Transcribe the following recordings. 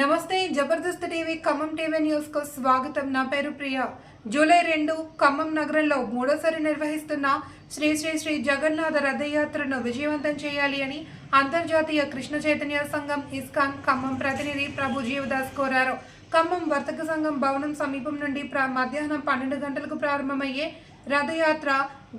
నమస్తే Jabardasth TV Khammam TV న్యూస్కు స్వాగతం. నా పేరు ప్రియ. జూలై రెండు ఖమ్మం నగరంలో మూడోసారి నిర్వహిస్తున్న శ్రీ శ్రీ శ్రీ జగన్నాథ రథయాత్రను విజయవంతం చేయాలి అని అంతర్జాతీయ కృష్ణ చైతన్య సంఘం ఇస్కాన్ ఖమ్మం ప్రతినిధి ప్రభు జీవదాస్ కోరారు. ఖమ్మం వర్తక సంఘం భవనం సమీపం నుండి ప్ర మధ్యాహ్నం పన్నెండు గంటలకు ప్రారంభమయ్యే Rathyatra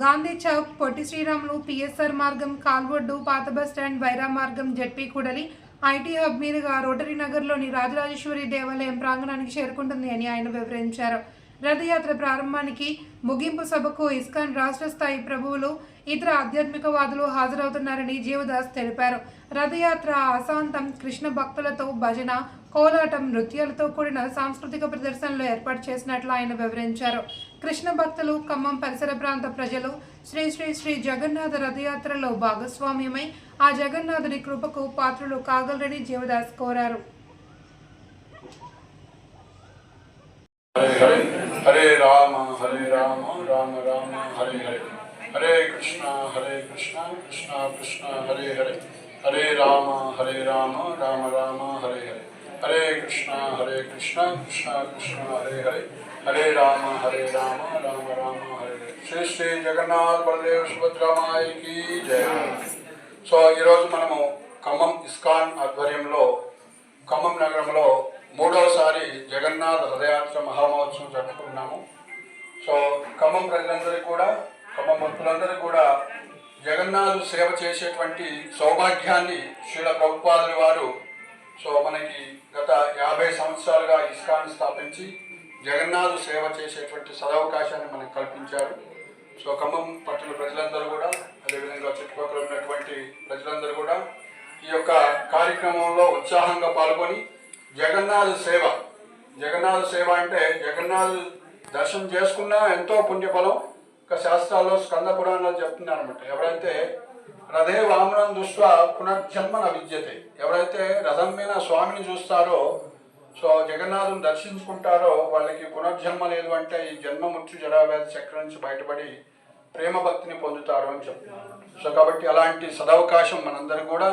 Gandhi Chowk Potti Sriramulu P S R మార్గం కాల్వొడ్డు పాత బస్ స్టాండ్ వైరా మార్గం జెడ్పీ కూడలి ఐటీ హబ్ మీదుగా రోటరీ నగర్లోని రాజరాజేశ్వరి దేవాలయం ప్రాంగణానికి చేరుకుంటుంది అని ఆయన వివరించారు. రథయాత్ర ప్రారంభానికి ముగింపు సభకు ఇస్కాన్ రాష్ట్ర స్థాయి ప్రభువులు ఇతర ఆధ్యాత్మికవాదులు హాజరవుతున్నారని జీవదాస్ తెలిపారు. రథయాత్ర అశాంతం కృష్ణ భక్తులతో భజన కోలాటం నృత్యాలతో కూడిన సాంస్కృతిక ప్రదర్శనలు ఏర్పాటు చేసినట్లు ఆయన వివరించారు. కృష్ణ భక్తులు ఖమ్మం పరిసర ప్రాంత ప్రజలు శ్రీ శ్రీ శ్రీ జగన్నాథ రథయాత్రలో భాగస్వామ్యమై ఆ జగన్నాథుని కృపకు పాత్రులు కాగలరని జీవదాస్ కోరారు. హరే రామ హరే రామ రామ రామ హరే హరే. హరే కృష్ణ హరే కృష్ణ కృష్ణ కృష్ణ హరే హరే. హరే రామ హరే రామ రామ రామ హరే కృష్ణ హరే కృష్ణ కృష్ణ కృష్ణ హరే హరే. హరే రామ హరే రామ రామ రామ హరే హరే. శ్రీ శ్రీ జగన్నాథ్ బలదేవ్ సుభద్రమాయికి జయ సో ఈరోజు మనము ఖమ్మం ఇస్కాన్ ఆధ్వర్యంలో ఖమ్మం నగరంలో మూడవసారి జగన్నాథ్ హృదయాత్ర మహామహోత్సవం జరుపుకున్నాము సో ఖమ్మం ప్రజలందరికీ కూడా ఖమ్మం భక్తులందరూ కూడా జగన్నాథు సేవ చేసేటువంటి సౌభాగ్యాన్ని శ్రీల ప్రభుపాదులు వారు సో మనకి గత యాభై సంవత్సరాలుగా ఇస్కాన్ స్థాపించి జగన్నాథు సేవ చేసేటువంటి సదవకాశాన్ని మనకు కల్పించారు. సో ఖమ్మం పట్టణ ప్రజలందరూ కూడా అదేవిధంగా చుట్టుపక్కల ఉన్నటువంటి ప్రజలందరూ కూడా ఈ యొక్క కార్యక్రమంలో ఉత్సాహంగా పాల్గొని జగన్నాథ సేవ జగన్నాథ సేవ అంటే జగన్నాథ్ దర్శనం చేసుకున్నా ఎంతో పుణ్యఫలం. ఒక శాస్త్రాల్లో స్కంద పురాణాలు చెప్తున్నారు అనమాట ఎవరైతే రథే వామనం దృష్ట్యా పునర్జన్మ విద్యతే. ఎవరైతే రథం మీద స్వామిని చూస్తారో సో జగన్నాథుని దర్శించుకుంటారో వాళ్ళకి పునర్జన్మ లేదు అంటే ఈ జన్మ మృత్యు జరావ్యాధి చక్రం నుంచి బయటపడి ప్రేమ భక్తిని పొందుతారు అని చెప్తున్నారు. సో కాబట్టి అలాంటి సదవకాశం మనందరూ కూడా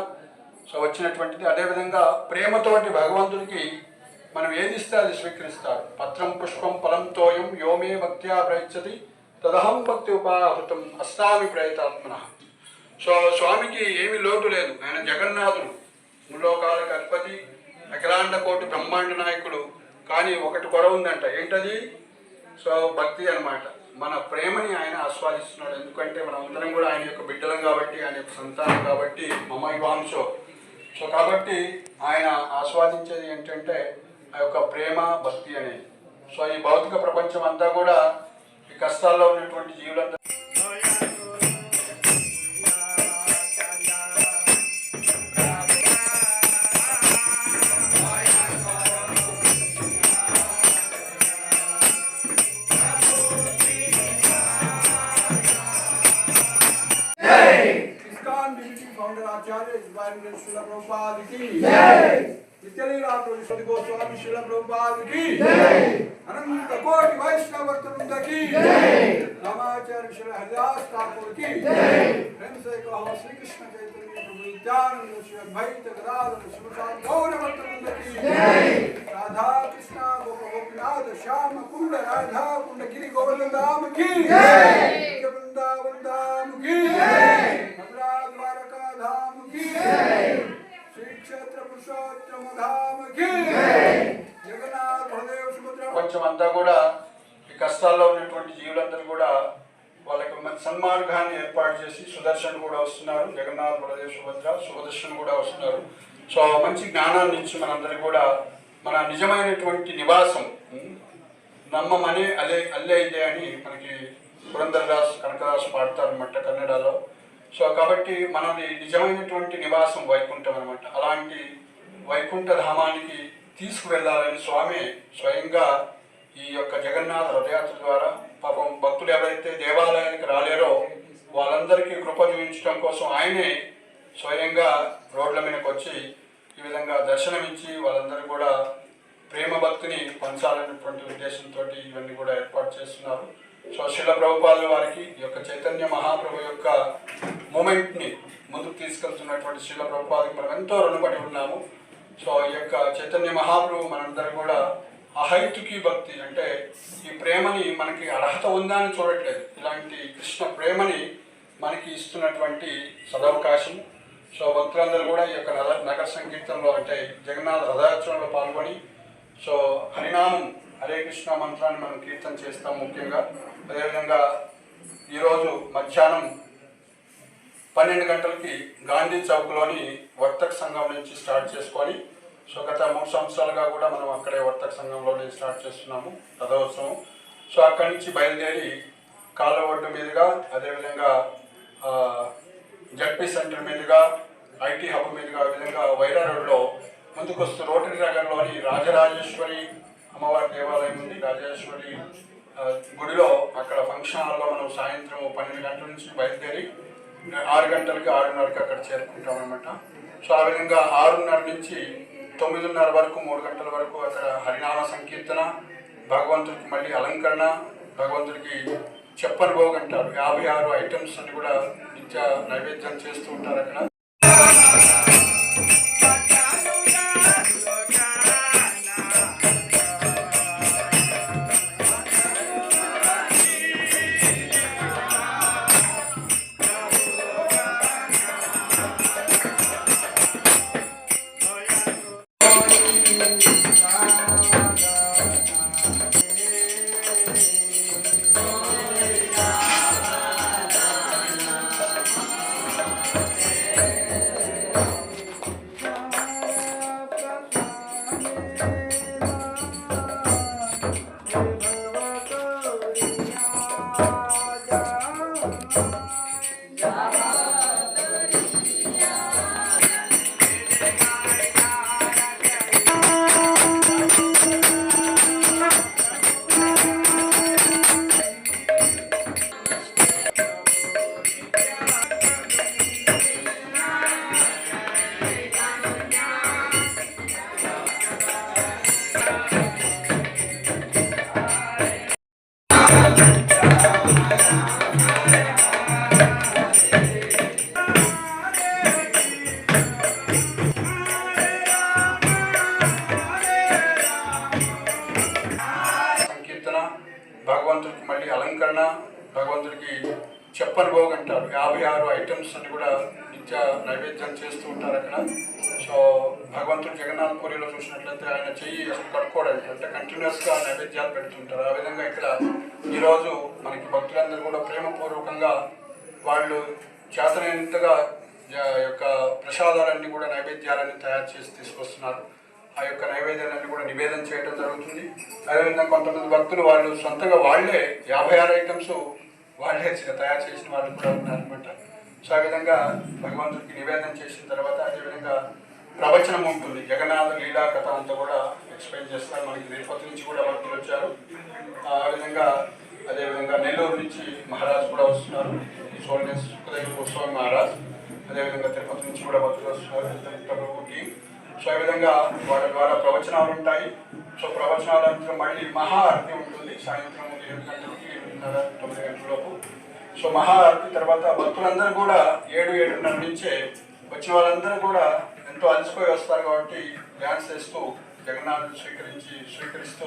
సో వచ్చినటువంటిది. అదేవిధంగా ప్రేమతోటి భగవంతుడికి మనం ఏది ఇస్తే అది స్వీకరిస్తారు. పత్రం పుష్పం ఫలం తోయం యోమే భక్త్యా ప్రయచ్చతి తదహం భక్తి ఉపాహృతం అస్నామి ప్రయతాత్మన. సో స్వామికి ఏమి లోటు లేదు. ఆయన జగన్నాథుడు. ముల్లోకాలకు అధిపతి అఖిలాండ కోటి బ్రహ్మాండ నాయకుడు. కానీ ఒకటి కొరవ ఉందంట. ఏంటది? సో భక్తి అన్నమాట. మన ప్రేమని ఆయన ఆస్వాదిస్తున్నాడు. ఎందుకంటే మనం అందరం కూడా ఆయన యొక్క బిడ్డలం కాబట్టి ఆయన యొక్క సంతానం కాబట్టి మమ వాంశో సో కాబట్టి ఆయన ఆస్వాదించేది ఏంటంటే ఆ యొక్క ప్రేమ భక్తి అనేది. సో ఈ భౌతిక ప్రపంచం అంతా కూడా ఈ కష్టాల్లో ఉన్నటువంటి జీవులందరూ Ananta Koti Vaishnava Vrinda ki Jai Ramacharya Srila Haridas Thakur ki Jai Prem se kaho Sri Krishna Chaitanya Prabhu Nityananda Sri Advaita Gadadhar Srimad Gaura Vrinda ki అంతా కూడా ఈ కష్టాల్లో ఉన్నటువంటి జీవులందరూ కూడా వాళ్ళకి మంచి సన్మార్గాన్ని ఏర్పాటు చేసి సుదర్శన్ కూడా వస్తున్నారు జగన్నాథ్ బలదేవ్ సుభద్ర సుభదర్శన్ కూడా వస్తున్నారు. సో మంచి జ్ఞానాన్ని ఇచ్చి మనందరికీ కూడా మన నిజమైనటువంటి నివాసం నమ్మమనే అలే అల్లే ఇదే అని మనకి పురంధరదాస్ కనకదాస్ పాడతారు అన్నమాట కన్నడలో. సో కాబట్టి మనది నిజమైనటువంటి నివాసం వైకుంఠం అనమాట అలాంటి వైకుంఠ ధామానికి తీసుకువెళ్ళాలని స్వామి స్వయంగా ఈ యొక్క జగన్నాథ రథయాత్ర ద్వారా పాపం భక్తులు ఎవరైతే దేవాలయానికి రాలేరో వాళ్ళందరికీ కృప చూపించడం కోసం ఆయనే స్వయంగా రోడ్ల మీదకి వచ్చి ఈ విధంగా దర్శనమిచ్చి వాళ్ళందరూ కూడా ప్రేమ భక్తిని పంచాలనేటువంటి ఉద్దేశంతో ఇవన్నీ కూడా ఏర్పాటు చేస్తున్నారు. సో శిల ప్రభుపాదుల వారికి ఈ యొక్క చైతన్య మహాప్రభు యొక్క మూమెంట్ని ముందుకు తీసుకెళ్తున్నటువంటి శిల ప్రభుపాలకి మనం ఎంతో రుణపడి ఉన్నాము. సో ఈ యొక్క చైతన్య మహాప్రభు మనందరూ కూడా అహైతుకి భక్తి అంటే ఈ ప్రేమని మనకి అర్హత ఉందా అని చూడట్లేదు. ఇలాంటి కృష్ణ ప్రేమని మనకి ఇస్తున్నటువంటి సదవకాశం. సో భక్తులందరూ కూడా ఈ యొక్క నగర సంకీర్తనలో అంటే జగన్నాథ రథయాత్రలో పాల్గొని సో హరినామం హరే కృష్ణ మంత్రాన్ని మనం కీర్తన చేస్తాం ముఖ్యంగా. అదేవిధంగా ఈరోజు మధ్యాహ్నం పన్నెండు గంటలకి గాంధీ చౌక్లోని వర్తక సంఘం నుంచి స్టార్ట్ చేసుకొని సో గత మూడు సంవత్సరాలుగా కూడా మనం అక్కడే వర్తక సంఘంలోనే స్టార్ట్ చేస్తున్నాము రథోత్సవం. సో అక్కడి నుంచి బయలుదేరి కాళ్ళ ఒడ్డు మీదుగా అదేవిధంగా జడ్పీ సెంటర్ మీదుగా ఐటీ హబ్ మీదుగా ఆ విధంగా వైరా రోడ్లో ముందుకు వస్తూ రోటరీ నగర్లోని రాజరాజేశ్వరి అమ్మవారి దేవాలయం ఉంది. రాజేశ్వరి గుడిలో అక్కడ ఫంక్షన్ హాల్లో మనం సాయంత్రం పన్నెండు గంటల నుంచి బయలుదేరి ఆరు గంటలకి ఆరున్నరకి అక్కడ చేరుకుంటాం అనమాట సో ఆ విధంగా ఆరున్నర నుంచి తొమ్మిదిన్నర వరకు మూడు గంటల వరకు అక్కడ హరినామ సంకీర్తన భగవంతుడికి మళ్ళీ అలంకరణ భగవంతుడికి చెప్పని భోగంటారు యాభై ఆరు ఐటమ్స్ అని కూడా నిత్య నైవేద్యం చేస్తూ ఉంటారు అక్కడ. నైవేద్యం చేస్తూ ఉంటారు అక్కడ. సో భగవంతుడు జగన్నాథ్ పూరిలో చూసినట్లయితే ఆయన చెయ్యి అసలు కట్టుకోవడానికి అంటే కంటిన్యూస్గా నైవేద్యాలు పెడుతుంటారు. ఆ విధంగా ఇక్కడ ఈరోజు మనకి భక్తులందరూ కూడా ప్రేమపూర్వకంగా వాళ్ళు చేతనైనంతగా యొక్క ప్రసాదాలన్నీ కూడా నైవేద్యాలన్నీ తయారు చేసి తీసుకొస్తున్నారు. ఆ యొక్క నైవేద్యాలన్నీ కూడా నివేదన చేయడం జరుగుతుంది. అదేవిధంగా కొంతమంది భక్తులు వాళ్ళు సొంతంగా వాళ్ళే యాభై ఆరు ఐటమ్స్ వాళ్ళే తయారు చేసిన వాళ్ళు కూడా ఉన్నారనమాట సో ఆ విధంగా భగవంతుడికి నివేదన చేసిన తర్వాత అదేవిధంగా ప్రవచనం ఉంటుంది. జగన్నాథ లీలా కథ అంతా కూడా ఎక్స్ప్లెయిన్ చేస్తారు. మనకి తిరుపతి నుంచి కూడా భక్తులు వచ్చారు. ఆ విధంగా అదేవిధంగా నెల్లూరు నుంచి మహారాజ్ కూడా వస్తున్నారు. సోల్డెస్ సుఖదేవ్ గోస్వామి మహారాజ్ అదేవిధంగా తిరుపతి నుంచి కూడా భక్తులు వస్తున్నారు. ప్రభుకి సో ఈ విధంగా వాటి ద్వారా ప్రవచనాలు ఉంటాయి. సో ప్రవచనాల మళ్ళీ మహా ఉంటుంది. సాయంత్రం ఏడు గంటలకి ఎనిమిదిన్నర తొమ్మిది గంటలలోపు. సో మహాఆరతి తర్వాత భక్తులందరూ కూడా ఏడు ఏడున్నర నుంచే వచ్చిన వాళ్ళందరూ కూడా ఎంతో అలసిపోయి వస్తారు కాబట్టి డ్యాన్స్ చేస్తూ జగన్నాథుని స్వీకరించి స్వీకరిస్తూ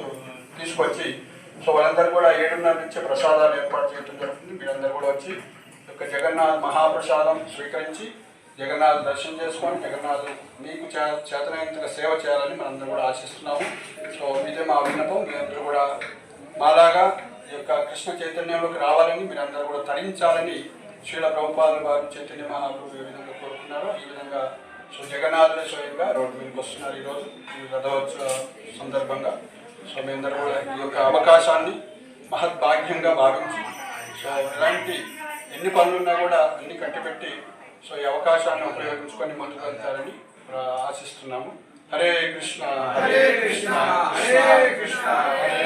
తీసుకొచ్చి సో వాళ్ళందరూ కూడా ఏడున్నర నుంచే ప్రసాదాలు ఏర్పాటు చేయడం జరుగుతుంది. మీరందరూ కూడా వచ్చి ఒక యొక్క జగన్నాథ్ మహాప్రసాదం స్వీకరించి జగన్నాథ్ దర్శనం చేసుకొని జగన్నాథ్ మీకు చే చేతనైనంతగా సేవ చేయాలని మనందరూ కూడా ఆశిస్తున్నాము. సో ఇదే మా విన్నపం. మీరందరూ కూడా మాలాగా యొక్క కృష్ణ చైతన్యంలోకి రావాలని మీరు అందరూ కూడా తరించాలని శ్రీల ప్రభుపాదుల వారు చైతన్య మహాప్రభు ఏ విధంగా కోరుకున్నారో ఈ విధంగా సో జగన్నాథుడే స్వయంగా రోడ్డు మీదకి వస్తున్నారు ఈరోజు ఈ రథోత్సవ సందర్భంగా. సో మీ అందరూ కూడా ఈ యొక్క అవకాశాన్ని మహద్భాగ్యంగా భావించి సో ఇలాంటి ఎన్ని పనులున్నా కూడా అన్ని కట్టిపెట్టి సో ఈ అవకాశాన్ని ఉపయోగించుకొని ముందుకు వెళ్తారని ఆశిస్తున్నాము. హరే కృష్ణ హరే కృష్ణ హరే కృష్ణ హరే